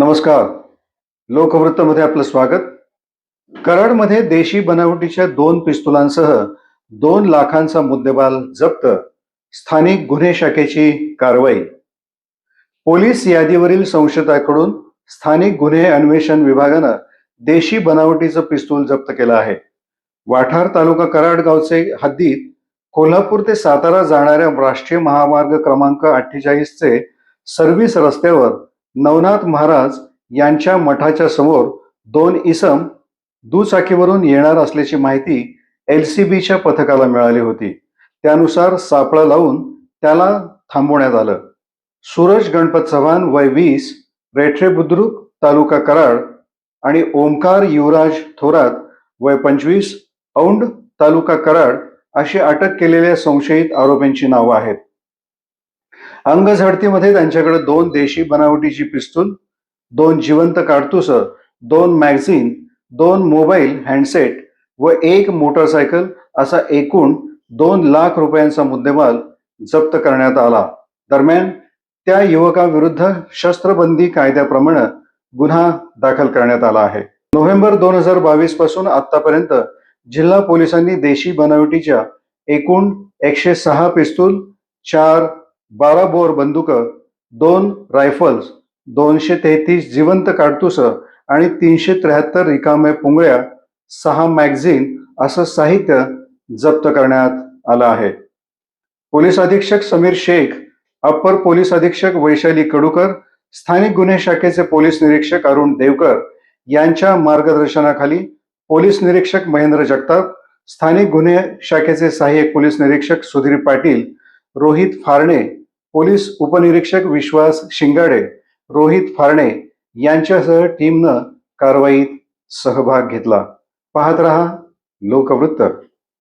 नमस्कार. लोकवृत्तमध्ये आपलं स्वागत. कराडमध्ये देशी बनावटीच्या दोन पिस्तुलांसह दोन लाखांचा मुद्देमाल जप्त. स्थानिक गुन्हे शाखेची कारवाई. पोलीस यादीवरील संशयिताकडून स्थानिक गुन्हे अन्वेषण विभागानं देशी बनावटीचं पिस्तूल जप्त केलं आहे. वाठार तालुका कराड गावचे हद्दीत कोल्हापूर ते सातारा जाणाऱ्या राष्ट्रीय महामार्ग क्रमांक अठ्ठेचाळीसचे सर्व्हिस रस्त्यावर नवनाथ महाराज यांच्या मठाच्या समोर दोन इसम दुचाकीवरून येणार असल्याची माहिती एल सी बीच्या पथकाला मिळाली होती. त्यानुसार सापळा लावून त्याला थांबवण्यात आलं. सूरज गणपत चव्हाण वय वीस रेठरे बुद्रुक तालुका कराड आणि ओमकार युवराज थोरात वय पंचवीस औंड तालुका कराड अशी अटक केलेल्या संशयित आरोपींची नावं आहेत. अंग झडतीमध्ये त्यांच्याकडे दोन देशी बनावटीची पिस्तूल दोन जिवंत काडतुस दोन मॅगझिन दोन मोबाईल हँडसेट व एक मोटरसायकल असा एकूण दोन लाख रुपयांचा मुद्देमाल जप्त करण्यात आला. दरम्यान त्या युवकाविरुद्ध शस्त्रबंदी कायद्याप्रमाणे गुन्हा दाखल करण्यात आला आहे. नोव्हेंबर दोन हजार बावीसपासून आतापर्यंत जिल्हा पोलिसांनी देशी बनावटीच्या एकूण एकशे सहा पिस्तूल चार बारा बोर बंदुक दोन रायफल्स दोनशे तेहतीस जिवंत काडतुस आणि तीनशे त्र्याहत्तर रिकाम्या पुंगळ्या सहा मॅगझिन असं साहित्य जप्त करण्यात आलं आहे. पोलीस अधीक्षक समीर शेख अप्पर पोलीस अधीक्षक वैशाली कडूकर स्थानिक गुन्हे शाखेचे पोलीस निरीक्षक अरुण देवकर यांच्या मार्गदर्शनाखाली पोलीस निरीक्षक महेंद्र जगताप स्थानिक गुन्हे शाखेचे सहाय्यक पोलीस निरीक्षक सुधीर पाटील रोहित फारणे पोलीस उपनिरीक्षक विश्वास शिंगाडे रोहित फारणे यांच्यासह टीमनं कारवाईत सहभाग घेतला. पाहत रहा लोकवृत्त.